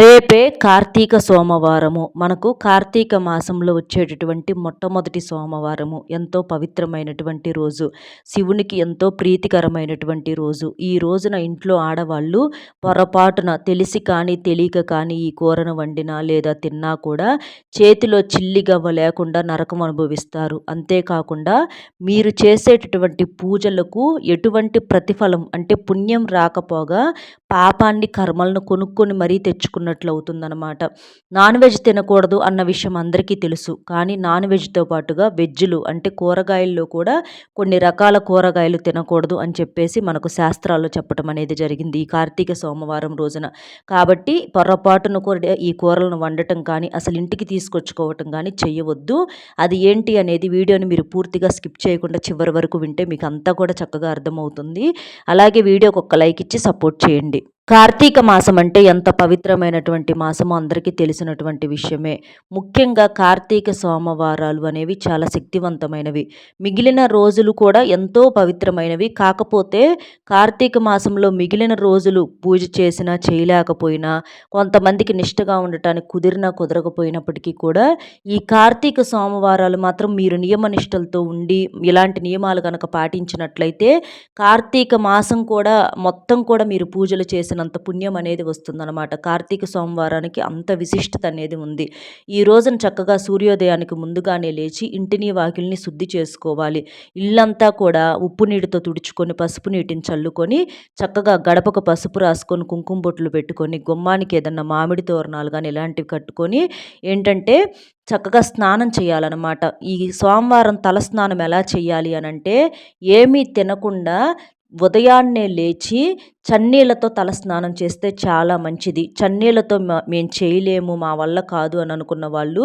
రేపే కార్తీక సోమవారము. మనకు కార్తీక మాసంలో వచ్చేటటువంటి మొట్టమొదటి సోమవారము. ఎంతో పవిత్రమైనటువంటి రోజు. శివునికి ఎంతో ప్రీతికరమైనటువంటి రోజు. ఈ రోజున ఇంట్లో ఆడవాళ్ళు పొరపాటున తెలిసి కానీ తెలియక కానీ ఈ కూరను వండినా లేదా తిన్నా కూడా చేతిలో చిల్లిగవ్వ లేకుండా నరకం అనుభవిస్తారు. అంతేకాకుండా మీరు చేసేటటువంటి పూజలకు ఎటువంటి ప్రతిఫలం అంటే పుణ్యం రాకపోగా పాపాన్ని కర్మలను కొనుక్కొని మరీ తెచ్చుకున్నట్లు అవుతుందన్నమాట నాన్ వెజ్ తినకూడదు అన్న విషయం అందరికీ తెలుసు. కానీ నాన్ వెజ్తో పాటుగా వెజ్లు అంటే కూరగాయల్లో కూడా కొన్ని రకాల కూరగాయలు తినకూడదు అని చెప్పేసి మనకు శాస్త్రాల్లో చెప్పడం అనేది జరిగింది ఈ కార్తీక సోమవారం రోజున. కాబట్టి పొరపాటున కూడా ఈ కూరలను వండటం కానీ అసలు ఇంటికి తీసుకొచ్చుకోవటం కానీ చేయవద్దు అది ఏంటి అనేది వీడియోని మీరు పూర్తిగా స్కిప్ చేయకుండా చివరి వరకు వింటే మీకు అంతా కూడా చక్కగా అర్థమవుతుంది. అలాగే వీడియోకి ఒక లైక్ ఇచ్చి సపోర్ట్ చేయండి. కార్తీక మాసం అంటే ఎంత పవిత్రమైనటువంటి మాసమో అందరికీ తెలిసినటువంటి విషయమే. ముఖ్యంగా కార్తీక సోమవారాలు అనేవి చాలా శక్తివంతమైనవి. మిగిలిన రోజులు కూడా ఎంతో పవిత్రమైనవి. కాకపోతే కార్తీక మాసంలో మిగిలిన రోజులు పూజ చేసినా చేయలేకపోయినా కొంతమందికి నిష్టగా ఉండటానికి కుదిరినా కుదరకపోయినప్పటికీ కూడా ఈ కార్తీక సోమవారాలు మాత్రం మీరు నియమనిష్టలతో ఉండి ఇలాంటి నియమాలు కనుక పాటించినట్లయితే కార్తీక మాసం కూడా మొత్తం కూడా మీరు పూజలు చేసిన చేసినంత పుణ్యం అనేది వస్తుందన్నమాట. కార్తీక సోమవారానికి అంత విశిష్టత అనేది ఉంది. ఈ రోజున చక్కగా సూర్యోదయానికి ముందుగానే లేచి ఇంటిని వాకిల్ని శుద్ధి చేసుకోవాలి. ఇల్లంతా కూడా ఉప్పు నీటితో తుడుచుకొని పసుపు నీటిని చల్లుకొని చక్కగా గడపకు పసుపు రాసుకొని కుంకుమ బొట్లు పెట్టుకొని గుమ్మానికి ఏదన్నా మామిడి తోరణాలు కానీ ఇలాంటివి కట్టుకొని ఏంటంటే చక్కగా స్నానం చేయాలన్నమాట. ఈ సోమవారం తలస్నానం ఎలా చేయాలి అనంటే ఏమీ తినకుండా ఉదయాన్నే లేచి చన్నీళ్ళతో తలస్నానం చేస్తే చాలా మంచిది. చన్నీళ్ళతో మేము చేయలేము మా వల్ల కాదు అని అనుకున్న వాళ్ళు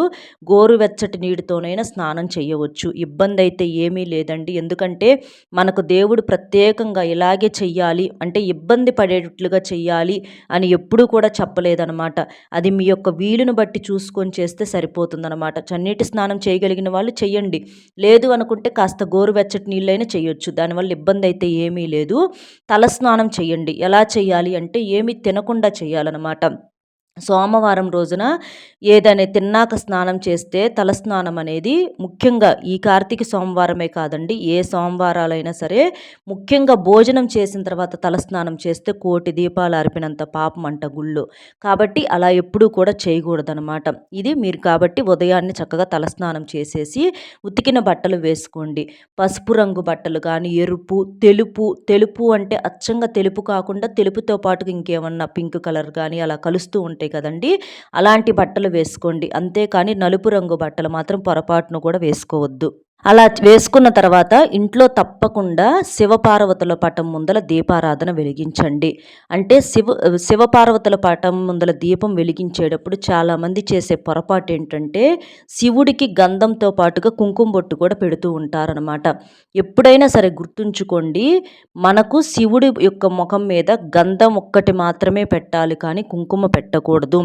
గోరువెచ్చటి నీటితోనైనా స్నానం చేయవచ్చు ఇబ్బంది అయితే ఏమీ లేదండి. ఎందుకంటే మనకు దేవుడు ప్రత్యేకంగా ఇలాగే చెయ్యాలి అంటే ఇబ్బంది పడేటట్లుగా చెయ్యాలి అని ఎప్పుడూ కూడా చెప్పలేదనమాట. అది మీ యొక్క వీలును బట్టి చూసుకొని చేస్తే సరిపోతుందనమాట. చన్నీటి స్నానం చేయగలిగిన వాళ్ళు చెయ్యండి. లేదు అనుకుంటే కాస్త గోరువెచ్చటి నీళ్ళైనా చేయొచ్చు దానివల్ల ఇబ్బంది అయితే ఏమీ లేదు. తలస్నానం చేయండి ఎలా చేయాలి అంటే ఏమి తినకుండా చేయాలన్నమాట. సోమవారం రోజున ఏదైనా తిన్నాక స్నానం చేస్తే తలస్నానం అనేది ముఖ్యంగా ఈ కార్తీక సోమవారమే కాదండి ఏ సోమవారాలైనా సరే ముఖ్యంగా భోజనం చేసిన తర్వాత తలస్నానం చేస్తే కోటి దీపాలు అర్పినంత పాపం అంట గుళ్ళు. కాబట్టి అలా ఎప్పుడూ కూడా చేయకూడదనమాట ఇది మీరు కాబట్టి ఉదయాన్నే చక్కగా తలస్నానం చేసేసి ఉతికిన బట్టలు వేసుకోండి. పసుపు రంగు బట్టలు కానీ ఎరుపు తెలుపు తెలుపు అంటే అచ్చంగా తెలుపు కాకుండా తెలుపుతో పాటు ఇంకేమన్నా పింక్ కలర్ కానీ అలా కలుస్తూ ఉంటాయి ఉంటాయి కదండి. అలాంటి బట్టలు వేసుకోండి. అంతేకాని నలుపు రంగు బట్టలు మాత్రం పొరపాటును కూడా వేసుకోవద్దు. అలా వేసుకున్న తర్వాత ఇంట్లో తప్పకుండా శివపార్వతుల పటం ముందల దీపారాధన వెలిగించండి. అంటే శివ శివపార్వతుల పటం ముందల దీపం వెలిగించేటప్పుడు చాలామంది చేసే పొరపాటు ఏంటంటే శివుడికి గంధంతో పాటుగా కుంకుమ బొట్టు కూడా పెడుతూ ఉంటారనమాట ఎప్పుడైనా సరే గుర్తుంచుకోండి మనకు శివుడి యొక్క ముఖం మీద గంధం ఒక్కటి మాత్రమే పెట్టాలి కానీ కుంకుమ పెట్టకూడదు.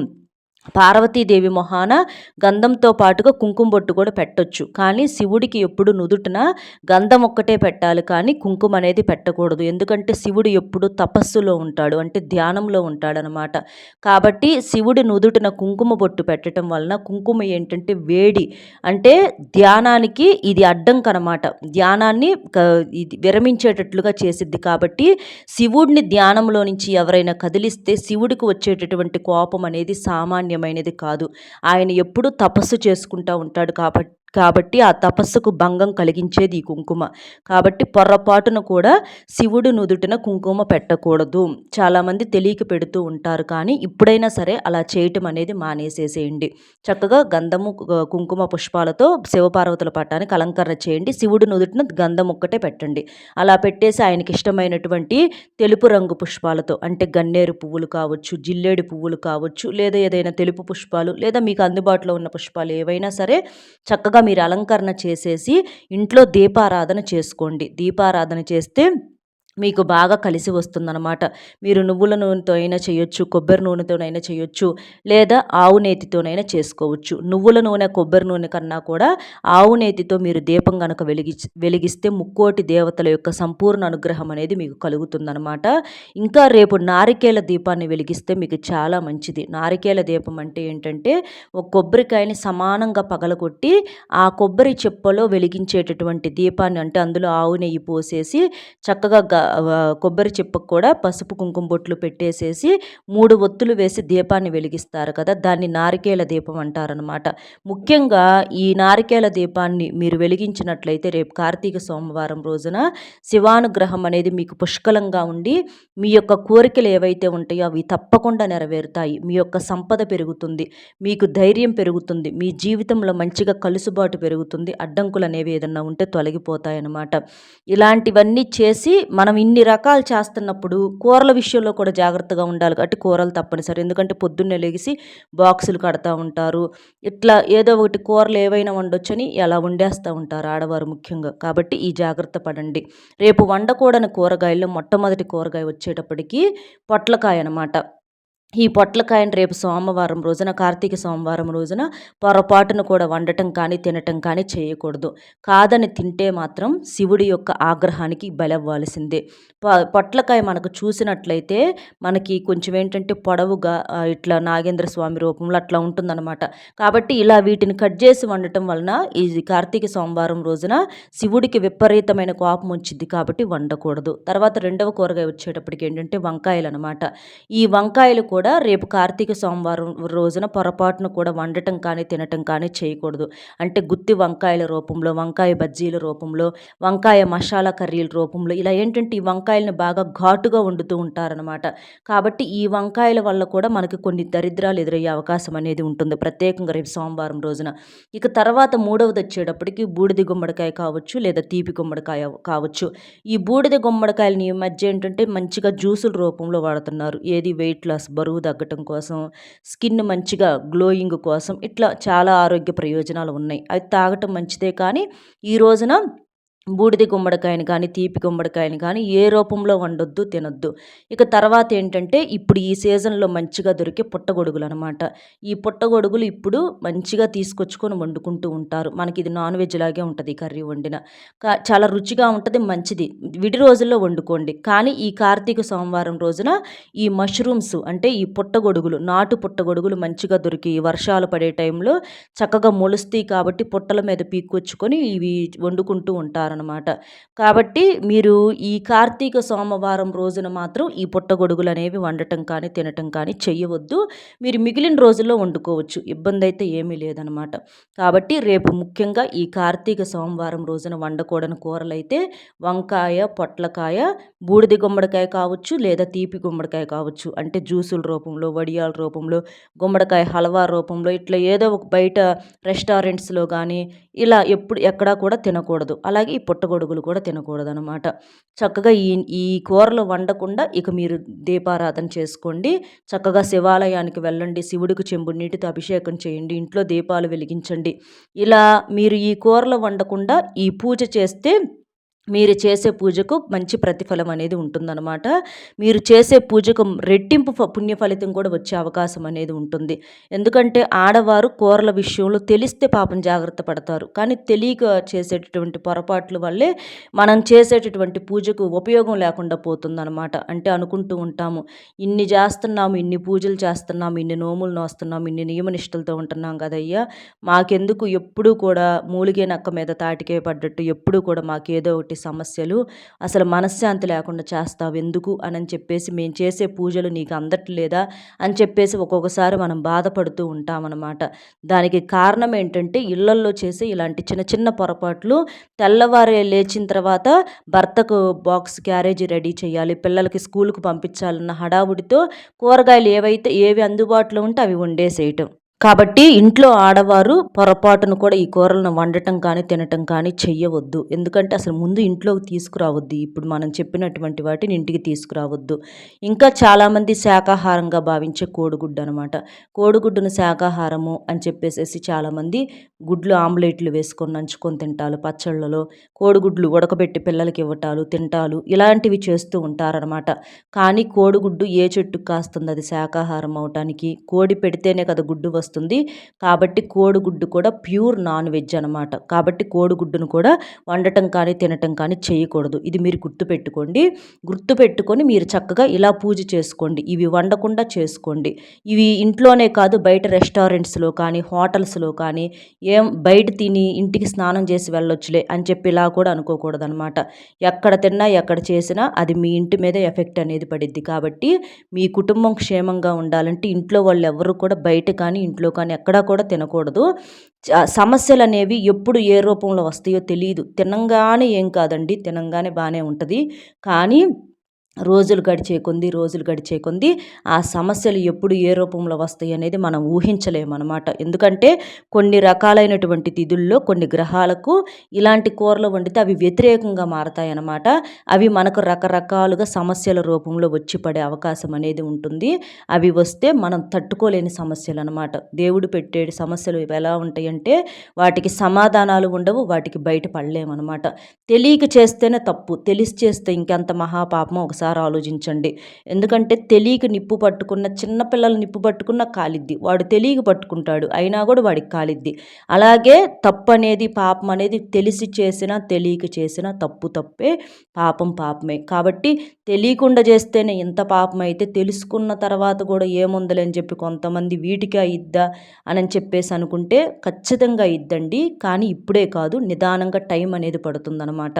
పార్వతీదేవి మొహాన గంధంతో పాటుగా కుంకుమ బొట్టు కూడా పెట్టొచ్చు. కానీ శివుడికి ఎప్పుడు నుదుటిన గంధం ఒక్కటే పెట్టాలి. కానీ కుంకుమ అనేది పెట్టకూడదు. ఎందుకంటే శివుడు ఎప్పుడు తపస్సులో ఉంటాడు. అంటే ధ్యానంలో ఉంటాడనమాట. కాబట్టి శివుడి నుదుటిన కుంకుమ బొట్టు పెట్టడం వలన కుంకుమ ఏంటంటే వేడి. అంటే ధ్యానానికి ఇది అడ్డంకనమాట. ధ్యానాన్ని ఇది విరమించేటట్లుగా చేసిద్ది. కాబట్టి శివుడిని ధ్యానంలో నుంచి ఎవరైనా కదిలిస్తే శివుడికి వచ్చేటటువంటి కోపం అనేది సామాన్య సామాన్యమైనది కాదు. ఆయన ఎప్పుడూ తపస్సు చేసుకుంటూ ఉంటాడు కాబట్టి కాబట్టి ఆ తపస్సుకు భంగం కలిగించేది ఈ కుంకుమ. కాబట్టి పొర్రపాటున కూడా శివుడు నుదుటిన కుంకుమ పెట్టకూడదు. చాలామంది తెలియక పెడుతూ ఉంటారు. కానీ ఇప్పుడైనా సరే అలా చేయటం అనేది మానేసేసేయండి. చక్కగా గంధము కుంకుమ పుష్పాలతో శివపార్వతుల పట్టానికి అలంకరణ చేయండి. శివుడు నుదుటిన గంధం ఒక్కటే పెట్టండి. అలా పెట్టేసి ఆయనకి ఇష్టమైనటువంటి తెలుపు రంగు పుష్పాలతో అంటే గన్నేరు పువ్వులు కావచ్చు జిల్లేడు పువ్వులు కావచ్చు లేదా ఏదైనా తెలుపు పుష్పాలు లేదా మీకు అందుబాటులో ఉన్న పుష్పాలు ఏవైనా సరే చక్కగా మీరు అలంకరణ చేసేసి ఇంట్లో దీపారాధన చేసుకోండి. దీపారాధన చేస్తే మీకు బాగా కలిసి వస్తుందన్నమాట. మీరు నువ్వుల నూనెతో అయినా చేయొచ్చు కొబ్బరి నూనెతోనైనా చేయొచ్చు లేదా ఆవు నేతితోనైనా చేసుకోవచ్చు. నువ్వుల నూనె కొబ్బరి నూనె కన్నా కూడా ఆవు నేతితో మీరు దీపం కనుక వెలిగి వెలిగిస్తే ముక్కోటి దేవతల యొక్క సంపూర్ణ అనుగ్రహం అనేది మీకు కలుగుతుందన్నమాట. ఇంకా రేపు నారికేల దీపాన్ని వెలిగిస్తే మీకు చాలా మంచిది. నారికేల దీపం అంటే ఏంటంటే ఒక కొబ్బరికాయని సమానంగా పగలగొట్టి ఆ కొబ్బరి చెప్పలో వెలిగించేటటువంటి దీపాన్ని అంటే అందులో ఆవు నెయ్యి పోసేసి చక్కగా కొబ్బరి చిప్పకు కూడా పసుపు కుంకుమ బొట్లు పెట్టేసేసి మూడు ఒత్తులు వేసి దీపాన్ని వెలిగిస్తారు కదా దాన్ని నారికేల దీపం అంటారనమాట ముఖ్యంగా ఈ నారికేల దీపాన్ని మీరు వెలిగించినట్లయితే రేపు కార్తీక సోమవారం రోజున శివానుగ్రహం అనేది మీకు పుష్కలంగా ఉండి మీ యొక్క కోరికలు ఏవైతే ఉంటాయో అవి తప్పకుండా నెరవేరుతాయి. మీ యొక్క సంపద పెరుగుతుంది మీకు ధైర్యం పెరుగుతుంది మీ జీవితంలో మంచిగా కలుసుబాటు పెరుగుతుంది అడ్డంకులు అనేవి ఏదన్నా ఉంటే తొలగిపోతాయన్నమాట. ఇలాంటివన్నీ చేసి మన ఇన్ని రకాలు చేస్తున్నప్పుడు కూరల విషయంలో కూడా జాగ్రత్తగా ఉండాలి కాబట్టి కూరలు తప్పనిసరి. ఎందుకంటే పొద్దున్నే లెగిసి బాక్సులు కడతా ఉంటారు. ఇట్లా ఏదో ఒకటి కూరలు ఏవైనా వండొచ్చని ఎలా వండేస్తూ ఉంటారు ఆడవారు ముఖ్యంగా. కాబట్టి ఈ జాగ్రత్త పడండి. రేపు వండకూడని కూరగాయల్లో మొట్టమొదటి కూరగాయ వచ్చేటప్పటికి పొట్లకాయ అనమాట ఈ పొట్లకాయని రేపు సోమవారం రోజున కార్తీక సోమవారం రోజున పొరపాటును కూడా వండటం కానీ తినటం కానీ చేయకూడదు. కాదని తింటే మాత్రం శివుడి యొక్క ఆగ్రహానికి బలవ్వాల్సిందే. పొట్లకాయ మనకు చూసినట్లయితే మనకి కొంచెం ఏంటంటే పొడవుగా ఇట్లా నాగేంద్ర స్వామి రూపంలో అట్లా ఉంటుందన్నమాట. కాబట్టి ఇలా వీటిని కట్ చేసి వండటం వలన ఈ కార్తీక సోమవారం రోజున శివుడికి విపరీతమైన కోపం వచ్చింది కాబట్టి వండకూడదు. తర్వాత రెండవ కూరగాయ వచ్చేటప్పటికి ఏంటంటే వంకాయలు అనమాట ఈ వంకాయలు కూడా కూడా రేపు కార్తీక సోమవారం రోజున పొరపాటున కూడా వండటం కానీ తినటం కానీ చేయకూడదు. అంటే గుత్తి వంకాయల రూపంలో వంకాయ బజ్జీల రూపంలో వంకాయ మసాలా కర్రీల రూపంలో ఇలా ఏంటంటే ఈ వంకాయలను బాగా ఘాటుగా వండుతూ ఉంటారనమాట కాబట్టి ఈ వంకాయల వల్ల కూడా మనకి కొన్ని దరిద్రాలు ఎదురయ్యే అవకాశం అనేది ఉంటుంది. ప్రత్యేకంగా రేపు సోమవారం రోజున. ఇక తర్వాత మూడవది వచ్చేటప్పటికి బూడిద గుమ్మడికాయ కావచ్చు లేదా తీపి గుమ్మడికాయ కావచ్చు. ఈ బూడిద గుమ్మడికాయలని ఈ మధ్య ఏంటంటే మంచిగా జ్యూసుల రూపంలో వాడుతున్నారు. ఏది? వెయిట్ లాస్ బరువు బరువు తగ్గటం కోసం స్కిన్ మంచిగా గ్లోయింగ్ కోసం ఇట్లా చాలా ఆరోగ్య ప్రయోజనాలు ఉన్నాయి. అది తాగటం మంచిదే కానీ ఈ రోజున బూడిద గుమ్మడికాయని కానీ తీపి గుమ్మడికాయని కానీ ఏ రూపంలో వండొద్దు తినొద్దు. ఇక తర్వాత ఏంటంటే ఇప్పుడు ఈ సీజన్లో మంచిగా దొరికే పుట్టగొడుగులు అనమాట ఈ పుట్టగొడుగులు ఇప్పుడు మంచిగా తీసుకొచ్చుకొని వండుకుంటూ ఉంటారు. మనకి ఇది నాన్ వెజ్ లాగే ఉంటుంది కర్రీ వండిన. చాలా రుచిగా ఉంటుంది మంచిది. విడి రోజుల్లో వండుకోండి. కానీ ఈ కార్తీక సోమవారం రోజున ఈ మష్రూమ్స్ అంటే ఈ పుట్టగొడుగులు నాటు పుట్టగొడుగులు మంచిగా దొరికి వర్షాలు పడే టైంలో చక్కగా మొలుస్తాయి కాబట్టి పుట్టల మీద పీక్కొచ్చుకొని ఇవి వండుకుంటూ ఉంటారు అనమాట కాబట్టి మీరు ఈ కార్తీక సోమవారం రోజున మాత్రం ఈ పుట్టగొడుగులు అనేవి వండటం కానీ తినటం కానీ చేయవద్దు మీరు మిగిలిన రోజుల్లో వండుకోవచ్చు. ఇబ్బంది అయితే ఏమీ లేదనమాట కాబట్టి రేపు ముఖ్యంగా ఈ కార్తీక సోమవారం రోజున వండకూడని కూరలైతే వంకాయ పొట్లకాయ బూడిద గుమ్మడికాయ కావచ్చు లేదా తీపి గుమ్మడికాయ కావచ్చు. అంటే జ్యూసుల రూపంలో వడియాల రూపంలో గుమ్మడికాయ హల్వా రూపంలో ఇట్లా ఏదో ఒక బయట రెస్టారెంట్స్లో కానీ ఇలా ఎప్పుడు ఎక్కడా కూడా తినకూడదు. అలాగే ఈ పుట్టగొడుగులు కూడా తినకూడదు అనమాట చక్కగా ఈ ఈ కూరలు వండకుండా ఇక మీరు దీపారాధన చేసుకోండి. చక్కగా శివాలయానికి వెళ్ళండి. శివుడికి చెంబు నీటితో అభిషేకం చేయండి. ఇంట్లో దీపాలు వెలిగించండి. ఇలా మీరు ఈ కూరలు వండకుండా ఈ పూజ చేస్తే మీరు చేసే పూజకు మంచి ప్రతిఫలం అనేది ఉంటుందన్నమాట. మీరు చేసే పూజకు రెట్టింపు పుణ్య ఫలితం కూడా వచ్చే అవకాశం అనేది ఉంటుంది. ఎందుకంటే ఆడవారు కూరల విషయంలో తెలిస్తే పాపం జాగ్రత్త పడతారు. కానీ తెలియక చేసేటటువంటి పొరపాట్ల వల్లే మనం చేసేటటువంటి పూజకు ఉపయోగం లేకుండా పోతుందన్నమాట. అంటే అనుకుంటూ ఉంటాము ఇన్ని చేస్తున్నాము ఇన్ని పూజలు చేస్తున్నాము ఇన్ని నోములు నోస్తున్నాము ఇన్ని నియమనిష్టలతో ఉంటున్నాం కదయ్యా. మాకెందుకు ఎప్పుడూ కూడా మూలిగే నక్క మీద తాటికే పడ్డట్టు ఎప్పుడూ కూడా మాకేదో ఒకటి సమస్యలు? అసలు మనశ్శాంతి లేకుండా చేస్తావు ఎందుకు? అని చెప్పేసి మేము చేసే పూజలు నీకు అందట్లేదా? అని చెప్పేసి ఒక్కొక్కసారి మనం బాధపడుతూ ఉంటామన్నమాట దానికి కారణం ఏంటంటే ఇళ్ళల్లో చేసే ఇలాంటి చిన్న చిన్న పొరపాట్లు తెల్లవారే లేచిన తర్వాత భర్తకు బాక్స్ క్యారేజీ రెడీ చేయాలి పిల్లలకి స్కూల్కి పంపించాలన్న హడావుడితో కూరగాయలు ఏవైతే ఏవి అందుబాటులో ఉంటే అవి వండేసేయటం. కాబట్టి ఇంట్లో ఆడవారు పొరపాటును కూడా ఈ కూరలను వండటం కానీ తినటం కానీ చెయ్యవద్దు. ఎందుకంటే అసలు ముందు ఇంట్లోకి తీసుకురావద్దు. ఇప్పుడు మనం చెప్పినటువంటి వాటిని ఇంటికి తీసుకురావద్దు. ఇంకా చాలామంది శాకాహారంగా భావించే కోడిగుడ్డు అనమాట కోడిగుడ్డును శాకాహారము అని చెప్పేసేసి చాలామంది గుడ్లు ఆమ్లెట్లు వేసుకొని నంచుకొని తింటారు పచ్చళ్ళలో. కోడిగుడ్లు ఉడకబెట్టి పిల్లలకి ఇవ్వటాలు తింటాలు ఇలాంటివి చేస్తూ ఉంటారనమాట కానీ కోడిగుడ్డు ఏ చెట్టుకు కాస్తుంది? అది శాకాహారం అవటానికి. కోడి పెడితేనే కదా గుడ్డు వస్తుంది. వస్తుంది. కాబట్టి కోడిగుడ్డు కూడా ప్యూర్ నాన్ వెజ్ అనమాట కాబట్టి కోడిగుడ్డును కూడా వండటం కానీ తినటం కానీ చేయకూడదు. ఇది మీరు గుర్తుపెట్టుకోండి. గుర్తుపెట్టుకొని మీరు చక్కగా ఇలా పూజ చేసుకోండి. ఇవి వండకుండా చేసుకోండి. ఇవి ఇంట్లోనే కాదు బయట రెస్టారెంట్స్లో కానీ హోటల్స్లో కానీ ఏం బయట తిని ఇంటికి స్నానం చేసి వెళ్ళొచ్చులే అని చెప్పి ఇలా కూడా అనుకోకూడదు అనమాట ఎక్కడ తిన్నా ఎక్కడ చేసినా అది మీ ఇంటి మీద ఎఫెక్ట్ అనేది పడిద్ది. కాబట్టి మీ కుటుంబం క్షేమంగా ఉండాలంటే ఇంట్లో వాళ్ళు ఎవరు కూడా బయట కానీ ఇంట్లో ఇంట్లో కానీ ఎక్కడా కూడా తినకూడదు. సమస్యలు అనేవి ఎప్పుడు ఏ రూపంలో వస్తాయో తెలియదు తినంగానే ఏం కాదండి. తినంగానే బాగానే ఉంటుంది. కానీ రోజులు గడిచే కొంది రోజులు గడిచే కొంది ఆ సమస్యలు ఎప్పుడు ఏ రూపంలో వస్తాయి అనేది మనం ఊహించలేమన్నమాట ఎందుకంటే కొన్ని రకాలైనటువంటి తిథుల్లో కొన్ని గ్రహాలకు ఇలాంటి కూరలు వండితే అవి వ్యతిరేకంగా మారతాయి అన్నమాట. అవి మనకు రకరకాలుగా సమస్యల రూపంలో వచ్చి పడే అవకాశం అనేది ఉంటుంది. అవి వస్తే మనం తట్టుకోలేని సమస్యలు అనమాట దేవుడు పెట్టే సమస్యలు ఎలా ఉంటాయంటే వాటికి సమాధానాలు ఉండవు వాటికి బయట పడలేమన్నమాట. తెలియక చేస్తేనే తప్పు తెలిసి చేస్తే ఇంకెంత మహాపాపం ఒకసారి ఒకసారి ఆలోచించండి. ఎందుకంటే తెలియక నిప్పు పట్టుకున్న చిన్నపిల్లలు నిప్పు పట్టుకున్న కాలిద్ది. వాడు తెలియక పట్టుకుంటాడు. అయినా కూడా వాడికి కాలిద్ది. అలాగే తప్పు అనేది పాపం అనేది తెలిసి చేసినా తెలియక చేసినా తప్పు తప్పే పాపం పాపమే. కాబట్టి తెలియకుండా చేస్తేనే ఇంత పాపం అయితే తెలుసుకున్న తర్వాత కూడా ఏముందలే అని చెప్పి కొంతమంది వీటికి ఇద్దా అని చెప్పేసి అనుకుంటే ఖచ్చితంగా ఇద్దండి. కానీ ఇప్పుడే కాదు నిదానంగా టైం అనేది పడుతుందన్నమాట.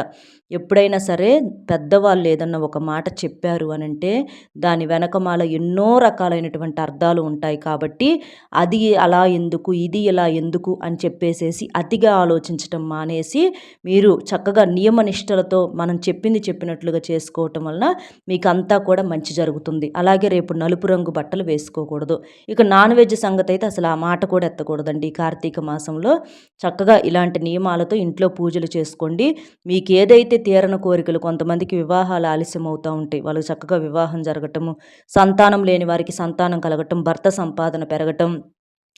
ఎప్పుడైనా సరే పెద్దవాళ్ళు ఏదన్నా ఒక మాట చెప్పారు అని అంటే దాని వెనకమాల ఎన్నో రకాలైనటువంటి అర్థాలు ఉంటాయి కాబట్టి అది అలా ఎందుకు ఇది ఇలా ఎందుకు అని చెప్పేసేసి అతిగా ఆలోచించటం మానేసి మీరు చక్కగా నియమనిష్టలతో మనం చెప్పింది చెప్పినట్లుగా చేసుకోవటం వలన మీకు అంతా కూడా మంచి జరుగుతుంది. అలాగే రేపు నలుపు రంగు బట్టలు వేసుకోకూడదు. ఇక నాన్ వెజ్ సంగతి అయితే అసలు ఆ మాట కూడా ఎత్తకూడదండి. కార్తీక మాసంలో చక్కగా ఇలాంటి నియమాలతో ఇంట్లో పూజలు చేసుకోండి. మీకు ఏదైతే తీరన కోరికలు కొంతమందికి వివాహాలు ఆలస్యం అవుతూ ఉంటాయి వాళ్ళకి చక్కగా వివాహం జరగటము సంతానం లేని వారికి సంతానం కలగటం భర్త సంపాదన పెరగటం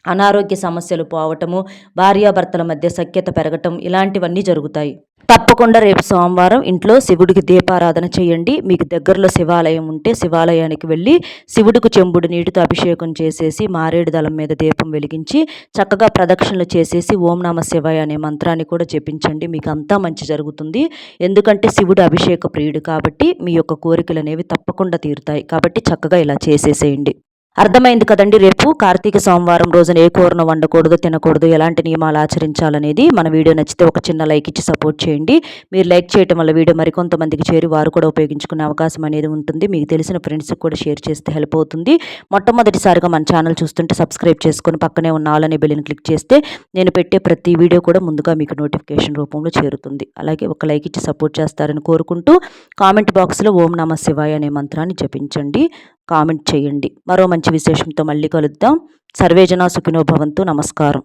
అనారోగ్య సమస్యలు పోవటము భార్యాభర్తల మధ్య సఖ్యత పెరగటం ఇలాంటివన్నీ జరుగుతాయి. తప్పకుండా రేపు సోమవారం ఇంట్లో శివుడికి దీపారాధన చేయండి. మీకు దగ్గరలో శివాలయం ఉంటే శివాలయానికి వెళ్ళి శివుడికి చెంబుడు నీటితో అభిషేకం చేసేసి మారేడు దళం మీద దీపం వెలిగించి చక్కగా ప్రదక్షిణలు చేసేసి ఓం నమ శివాయ అనే మంత్రాన్ని కూడా జపించండి. మీకు అంతా మంచి జరుగుతుంది. ఎందుకంటే శివుడు అభిషేక ప్రియుడు కాబట్టి మీ యొక్క కోరికలు అనేవి తప్పకుండా తీరుతాయి. కాబట్టి చక్కగా ఇలా చేసేసేయండి. అర్థమైంది కదండి రేపు కార్తీక సోమవారం రోజున ఏ కూరను వండకూడదు తినకూడదు ఎలాంటి నియమాలు ఆచరించాలనేది మన వీడియో నచ్చితే ఒక చిన్న లైక్ ఇచ్చి సపోర్ట్ చేయండి. మీరు లైక్ చేయడం వల్ల వీడియో మరికొంతమందికి చేరి వారు కూడా ఉపయోగించుకునే అవకాశం అనేది ఉంటుంది. మీకు తెలిసిన ఫ్రెండ్స్కి కూడా షేర్ చేస్తే హెల్ప్ అవుతుంది. మొట్టమొదటిసారిగా మన ఛానల్ చూస్తుంటే సబ్స్క్రైబ్ చేసుకొని పక్కనే ఉన్న ఆల్ అనే బెల్లిని క్లిక్ చేస్తే నేను పెట్టే ప్రతి వీడియో కూడా ముందుగా మీకు నోటిఫికేషన్ రూపంలో చేరుతుంది. అలాగే ఒక లైక్ ఇచ్చి సపోర్ట్ చేస్తారని కోరుకుంటూ కామెంట్ బాక్స్లో ఓం నమ శివాయ అనే మంత్రాన్ని జపించండి. కామెంట్ చేయండి. మరో మంచి విశేషంతో మళ్ళీ కలుద్దాం. సర్వేజన సుఖినో భవంతు. నమస్కారం.